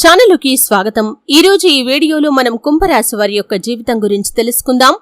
ఛానలుకి స్వాగతం. ఈ రోజు ఈ వీడియోలో మనం కుంభరాశి వారి యొక్క జీవితం గురించి తెలుసుకుందాం.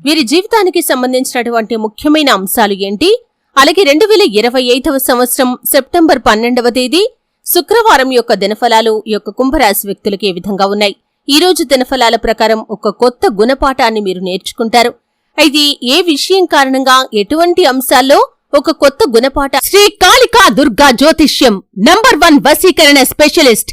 వీరి జీవితానికి సంబంధించినటువంటి ముఖ్యమైన అంశాలు ఏంటి? అలాగే రెండు వేల ఇరవై ఐదవ సంవత్సరం సెప్టెంబర్ పన్నెండవ తేదీ శుక్రవారం యొక్క దినఫలాలు ఈ యొక్క కుంభరాశి వ్యక్తులకు ఏ విధంగా ఉన్నాయి? ఈ రోజు దినఫలాల ప్రకారం ఒక కొత్త గుణపాఠాన్ని మీరు నేర్చుకుంటారు. అయితే ఏ విషయం కారణంగా ఎటువంటి అంశాల్లో ఒక కొత్త గుణపాఠ? శ్రీ కాళికా దుర్గా జ్యోతిష్యం నంబర్ వన్ వసీకరణ స్పెషలిస్ట్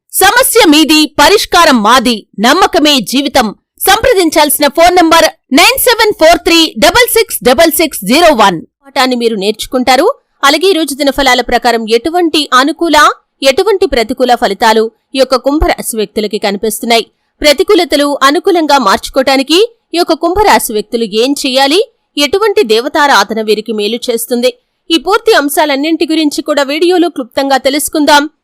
సమస్య మీది పరిష్కారం మాది. నమ్మకమే జీవితం. సంప్రదించాల్సిన phone number nine seven four three double six double six zero one. పాఠాన్ని మీరు నేర్చుకుంటారు. అలాగే ఈ రోజు దినఫలాల ప్రకారం ఎటువంటి అనుకూల ఎటువంటి ప్రతికూల ఫలితాలు ఈ యొక్క కుంభరాశి వ్యక్తులకి కనిపిస్తున్నాయి? ప్రతికూలతలు అనుకూలంగా మార్చుకోవటానికి ఈ యొక్క కుంభరాశి వ్యక్తులు ఏం చేయాలి? ఎటువంటి దేవతారాధన వీరికి మేలు చేస్తుంది? ఈ పూర్తి అంశాలన్నింటి గురించి కూడా వీడియోలో క్లుప్తంగా తెలుసుకుందాం.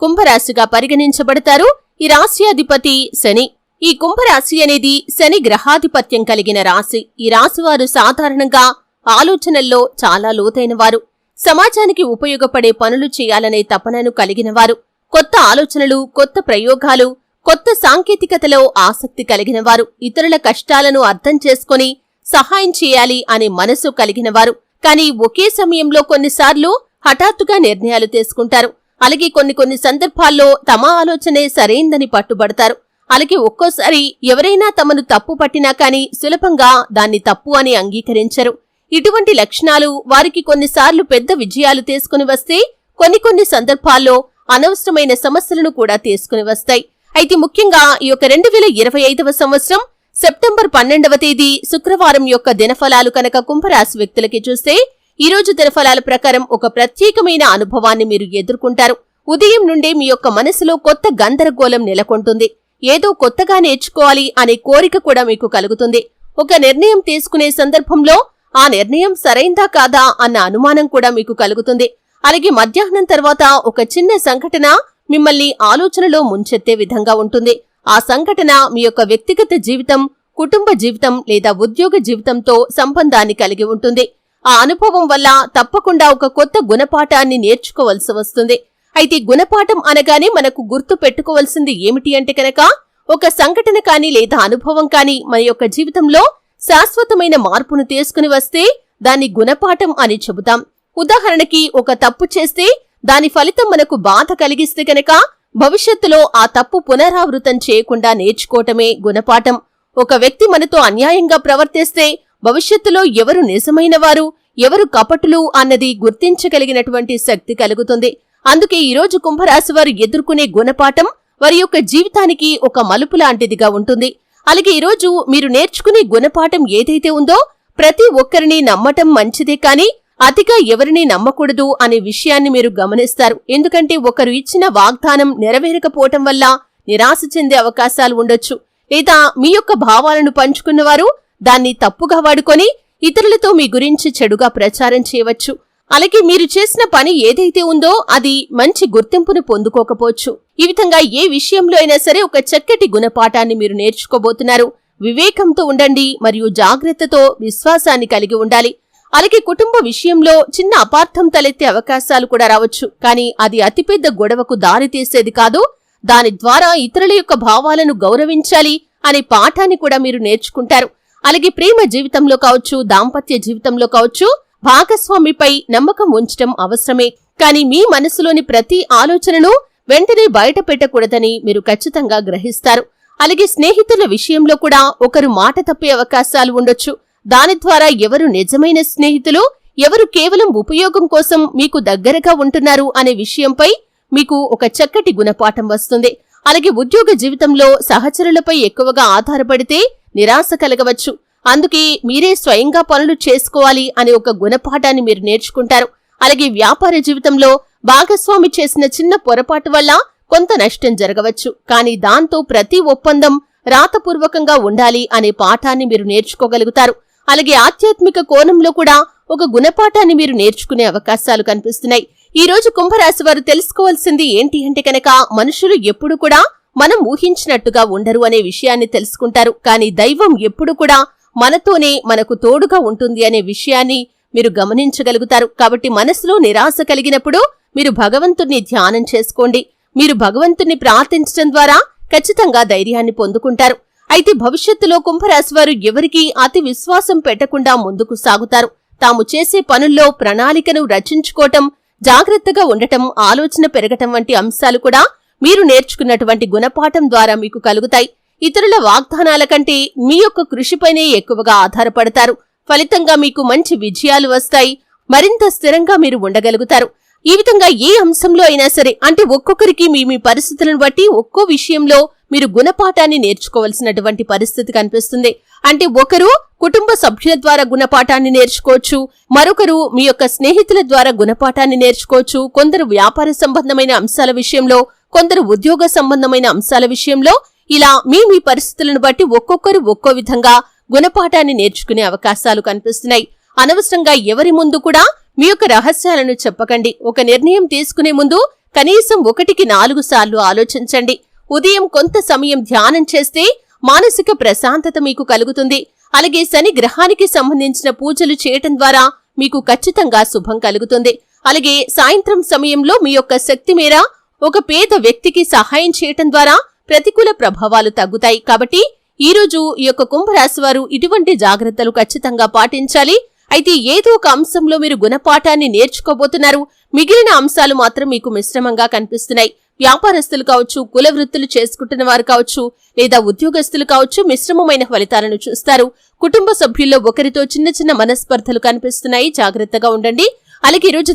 కుంభరాశిగా పరిగణించబడతారు. ఈ రాశ్యాధిపతి శని. ఈ కుంభరాశి అనేది శని గ్రహాధిపత్యం కలిగిన రాశి. ఈ రాశివారు సాధారణంగా ఆలోచనల్లో చాలా లోతైన వారు. సమాజానికి ఉపయోగపడే పనులు చేయాలనే తపనను కలిగినవారు కొత్త ఆలోచనలు కొత్త ప్రయోగాలు కొత్త సాంకేతికతలో ఆసక్తి కలిగినవారు ఇతరుల కష్టాలను అర్థం చేసుకొని సహాయం చేయాలి అనే మనసు కలిగినవారు కానీ ఒకే సమయంలో కొన్నిసార్లు హఠాత్తుగా నిర్ణయాలు తీసుకుంటారు. అలాగే కొన్ని కొన్ని సందర్భాల్లో తమ ఆలోచనే సరైందని పట్టుబడతారు. అలాగే ఒక్కోసారి ఎవరైనా తమను తప్పు పట్టినా కాని సులభంగా దాన్ని తప్పు అని అంగీకరించరు. ఇటువంటి లక్షణాలు వారికి కొన్నిసార్లు పెద్ద విజయాలు తీసుకుని వస్తే కొన్ని కొన్ని సందర్భాల్లో అనవసరమైన సమస్యలను కూడా తీసుకుని వస్తాయి. అయితే ముఖ్యంగా ఈ యొక్క రెండు వేల ఇరవై ఐదవ సంవత్సరం సెప్టెంబర్ పన్నెండవ తేదీ శుక్రవారం యొక్క దినఫలాలు కనుక కుంభరాశి వ్యక్తులకి చూస్తే ఈ రోజు దినఫలాల ప్రకారం ఒక ప్రత్యేకమైన అనుభవాన్ని మీరు ఎదుర్కొంటారు. ఉదయం నుండే మీ యొక్క మనసులో కొత్త గందరగోళం నెలకొంటుంది. ఏదో కొత్తగా నేర్చుకోవాలి అనే కోరిక కూడా మీకు కలుగుతుంది. ఒక నిర్ణయం తీసుకునే సందర్భంలో ఆ నిర్ణయం సరైందా కాదా? అన్న అనుమానం కూడా మీకు కలుగుతుంది. అలాగే మధ్యాహ్నం తర్వాత ఒక చిన్న సంఘటన మిమ్మల్ని ఆలోచనలో ముంచెత్తే విధంగా ఉంటుంది. ఆ సంఘటన మీ యొక్క వ్యక్తిగత జీవితం కుటుంబ జీవితం లేదా ఉద్యోగ జీవితంతో సంబంధాన్ని కలిగి ఉంటుంది. ఆ అనుభవం వల్ల తప్పకుండా ఒక కొత్త గుణపాఠాన్ని నేర్చుకోవలసి వస్తుంది. అయితే గుణపాఠం అనగానే మనకు గుర్తు పెట్టుకోవాల్సింది ఏమిటి అంటే కనుక ఒక సంఘటన కానీ లేదా అనుభవం కానీ మన యొక్క జీవితంలో శాశ్వతమైన మార్పును తీసుకుని వస్తే దాన్ని గుణపాఠం అని చెబుతాం. ఉదాహరణకి ఒక తప్పు చేస్తే దాని ఫలితం మనకు బాధ కలిగిస్తే కనుక భవిష్యత్తులో ఆ తప్పు పునరావృతం చేయకుండా నేర్చుకోవటమే గుణపాఠం. ఒక వ్యక్తి మనతో అన్యాయంగా ప్రవర్తిస్తే భవిష్యత్తులో ఎవరు నిజమైన వారు ఎవరు కపటులు అన్నది గుర్తించగలిగినటువంటి శక్తి కలుగుతుంది. అందుకే ఈరోజు కుంభరాశి వారు ఎదుర్కొనే గుణపాఠం వారి యొక్క జీవితానికి ఒక మలుపు లాంటిదిగా ఉంటుంది. అలాగే ఈరోజు మీరు నేర్చుకునే గుణపాఠం ఏదైతే ఉందో ప్రతి ఒక్కరిని నమ్మటం మంచిదే కానీ అతిగా ఎవరిని నమ్మకూడదు అనే విషయాన్ని మీరు గమనిస్తారు. ఎందుకంటే ఒకరు ఇచ్చిన వాగ్దానం నెరవేరకపోవటం వల్ల నిరాశ చెందే అవకాశాలు ఉండొచ్చు. లేదా మీ యొక్క భావాలను పంచుకున్నవారు దాన్ని తప్పుగా వాడుకొని ఇతరులతో మీ గురించి చెడుగా ప్రచారం చేయవచ్చు. అలాగే మీరు చేసిన పని ఏదైతే ఉందో అది మంచి గుర్తింపును పొందుకోకపోవచ్చు. ఈ విధంగా ఏ విషయంలో అయినా సరే ఒక చక్కటి గుణపాఠాన్ని మీరు నేర్చుకోబోతున్నారు. వివేకంతో ఉండండి మరియు జాగ్రత్తతో విశ్వాసాన్ని కలిగి ఉండాలి. అలాగే కుటుంబ విషయంలో చిన్న అపార్థం తలెత్తే అవకాశాలు కూడా రావచ్చు. కానీ అది అతిపెద్ద గొడవకు దారితీసేది కాదు. దాని ద్వారా ఇతరుల యొక్క భావాలను గౌరవించాలి అనే పాఠాన్ని కూడా మీరు నేర్చుకుంటారు. అలాగే ప్రేమ జీవితంలో కావచ్చు దాంపత్య జీవితంలో కావచ్చు భాగస్వామిపై నమ్మకం ఉంచటం అవసరమే. కానీ మీ మనసులోని ప్రతి ఆలోచనను వెంటనే బయట పెట్టకూడదని మీరు ఖచ్చితంగా గ్రహిస్తారు. అలాగే స్నేహితుల విషయంలో కూడా ఒకరు మాట తప్పే అవకాశాలు ఉండొచ్చు. దాని ద్వారా ఎవరు నిజమైన స్నేహితులు ఎవరు కేవలం ఉపయోగం కోసం మీకు దగ్గరగా ఉంటున్నారు అనే విషయంపై మీకు ఒక చక్కటి గుణపాఠం వస్తుంది. అలాగే ఉద్యోగ జీవితంలో సహచరులపై ఎక్కువగా ఆధారపడితే నిరాశ కలగవచ్చు. అందుకే మీరే స్వయంగా పనులు చేసుకోవాలి అనే ఒక గుణపాఠాన్ని మీరు నేర్చుకుంటారు. అలాగే వ్యాపార జీవితంలో భాగస్వామి చేసిన చిన్న పొరపాటు వల్ల కొంత నష్టం జరగవచ్చు. కానీ దాంతో ప్రతి ఒప్పందం రాతపూర్వకంగా ఉండాలి అనే పాఠాన్ని మీరు నేర్చుకోగలుగుతారు. అలాగే ఆధ్యాత్మిక కోణంలో కూడా ఒక గుణపాఠాన్ని మీరు నేర్చుకునే అవకాశాలు కనిపిస్తున్నాయి. ఈ రోజు కుంభరాశి వారు తెలుసుకోవాల్సింది ఏంటి అంటే కనుక మనుషులు ఎప్పుడు కూడా మనం ఊహించినట్టుగా ఉండరు అనే విషయాన్ని తెలుసుకుంటారు. కానీ దైవం ఎప్పుడు కూడా మనతోనే మనకు తోడుగా ఉంటుంది అనే విషయాన్ని మీరు గమనించగలుగుతారు. కాబట్టి మనసులో నిరాశ కలిగినప్పుడు మీరు భగవంతుణ్ణి ధ్యానం చేసుకోండి. మీరు భగవంతుణ్ణి ప్రార్థించడం ద్వారా ఖచ్చితంగా ధైర్యాన్ని పొందుకుంటారు. అయితే భవిష్యత్తులో కుంభరాశి వారు ఎవరికీ అతి విశ్వాసం పెట్టకుండా ముందుకు సాగుతారు. తాము చేసే పనుల్లో ప్రణాళికను రచించుకోవటం జాగ్రత్తగా ఉండటం ఆలోచన పెరగటం వంటి అంశాలు కూడా మీరు నేర్చుకున్నటువంటి గుణపాఠం ద్వారా మీకు కలుగుతాయి. ఇతరుల వాగ్దానాల కంటే మీ యొక్క కృషిపైనే ఎక్కువగా ఆధారపడతారు. ఫలితంగా మీకు మంచి విజయాలు వస్తాయి. మరింత స్థిరంగా మీరు ఉండగలుగుతారు. ఈ విధంగా ఏ అంశంలో అయినా సరే అంటే ఒక్కొక్కరికి మీ మీ పరిస్థితులను బట్టి ఒక్కో విషయంలో మీరు గుణపాఠాన్ని నేర్చుకోవాల్సినటువంటి పరిస్థితి కనిపిస్తుంది. అంటే ఒకరు కుటుంబ సభ్యుల ద్వారా గుణపాఠాన్ని నేర్చుకోవచ్చు మరొకరు మీ యొక్క స్నేహితుల ద్వారా గుణపాఠాన్ని నేర్చుకోవచ్చు కొందరు వ్యాపార సంబంధమైన అంశాల విషయంలో కొందరు ఉద్యోగ సంబంధమైన అంశాల విషయంలో ఇలా మీ మీ పరిస్థితులను బట్టి ఒక్కొక్కరు ఒక్కో విధంగా గుణపాఠాన్ని నేర్చుకునే అవకాశాలు కనిపిస్తున్నాయి. అనవసరంగా ఎవరి ముందు కూడా మీ యొక్క రహస్యాలను చెప్పకండి. ఒక నిర్ణయం తీసుకునే ముందు కనీసం ఒకటికి నాలుగు సార్లు ఆలోచించండి. ఉదయం కొంత సమయం ధ్యానం చేస్తే మానసిక ప్రశాంతత మీకు కలుగుతుంది. అలాగే శని గ్రహానికి సంబంధించిన పూజలు చేయటం ద్వారా మీకు ఖచ్చితంగా శుభం కలుగుతుంది. అలాగే సాయంత్రం సమయంలో మీ యొక్క శక్తి మేర ఒక పేద వ్యక్తికి సహాయం చేయటం ద్వారా ప్రతికూల ప్రభావాలు తగ్గుతాయి. కాబట్టి ఈ రోజు ఈ యొక్క కుంభరాశి వారు ఇటువంటి జాగ్రత్తలు ఖచ్చితంగా పాటించాలి. అయితే ఏదో ఒక అంశంలో మీరు గుణపాఠాన్ని నేర్చుకోబోతున్నారు. మిగిలిన అంశాలు మాత్రం మీకు మిశ్రమంగా కనిపిస్తున్నాయి. వ్యాపారస్తులు కావచ్చు కుల వృత్తులు చేసుకుంటున్న వారు కావచ్చు లేదా ఉద్యోగస్తులు కావచ్చు మిశ్రమమైన ఫలితాలను చూస్తారు. కుటుంబ సభ్యుల్లో ఒకరితో చిన్న చిన్న మనస్పర్ధలు కనిపిస్తున్నాయి. జాగ్రత్తగా ఉండండి. అలాగే ఈ రోజు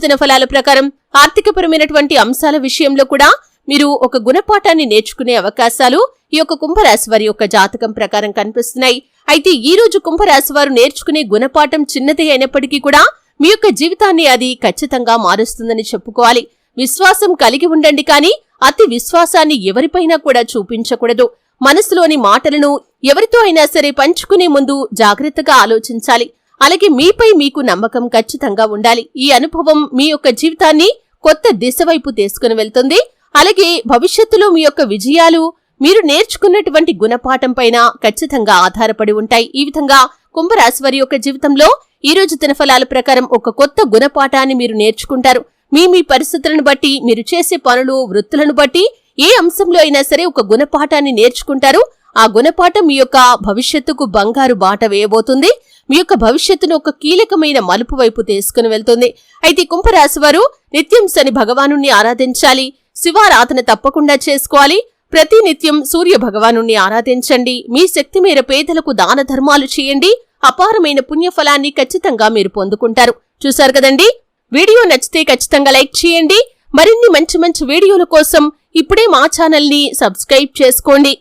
ప్రకారం ఆర్థికపరమైనటువంటి అంశాల విషయంలో కూడా మీరు ఒక గుణపాఠాన్ని నేర్చుకునే అవకాశాలు ఈ యొక్క కుంభరాశి వారి యొక్క జాతకం ప్రకారం కనిపిస్తున్నాయి. అయితే ఈ రోజు కుంభరాశి వారు నేర్చుకునే గుణపాఠం చిన్నదే అయినప్పటికీ కూడా మీ యొక్క జీవితాన్ని అది ఖచ్చితంగా మారుస్తుందని చెప్పుకోవాలి. విశ్వాసం కలిగి ఉండండి కానీ అతి విశ్వాసాన్ని ఎవరిపైనా కూడా చూపించకూడదు. మనసులోని మాటలను ఎవరితో అయినా సరే పంచుకునే ముందు జాగ్రత్తగా ఆలోచించాలి. అలాగే మీపై మీకు నమ్మకం ఖచ్చితంగా ఉండాలి. ఈ అనుభవం మీ యొక్క జీవితాన్ని కొత్త దిశ వైపు తీసుకుని వెళ్తుంది. అలాగే భవిష్యత్తులో మీ యొక్క విజయాలు మీరు నేర్చుకున్నటువంటి గుణపాఠం పైన ఖచ్చితంగా ఆధారపడి ఉంటాయి. ఈ విధంగా కుంభరాశి వారి యొక్క జీవితంలో ఈ రోజు దినఫలాల ప్రకారం ఒక కొత్త గుణపాఠాన్ని మీరు నేర్చుకుంటారు. మీ మీ పరిస్థితులను బట్టి మీరు చేసే పనులు వృత్తులను బట్టి ఏ అంశంలో అయినా సరే ఒక గుణపాఠాన్ని నేర్చుకుంటారు. ఆ గుణపాఠం మీ యొక్క భవిష్యత్తుకు బంగారు బాట వేయబోతుంది. మీ యొక్క భవిష్యత్తును ఒక కీలకమైన మలుపు వైపు తీసుకుని వెళ్తుంది. అయితే కుంభరాశి వారు నిత్యం శని భగవాను ఆరాధించాలి. శివారాధన తప్పకుండా చేసుకోవాలి. ప్రతి నిత్యం సూర్య భగవాను ఆరాధించండి. మీ శక్తి మేర పేదలకు దాన ధర్మాలు చేయండి. అపారమైన పుణ్యఫలాన్ని ఖచ్చితంగా మీరు పొందుకుంటారు. చూశారు కదండి? వీడియో నచ్చితే ఖచ్చితంగా లైక్ చేయండి. మరిన్ని మంచి మంచి వీడియోల కోసం ఇప్పుడే మా ఛానల్ని సబ్స్క్రైబ్ చేసుకోండి.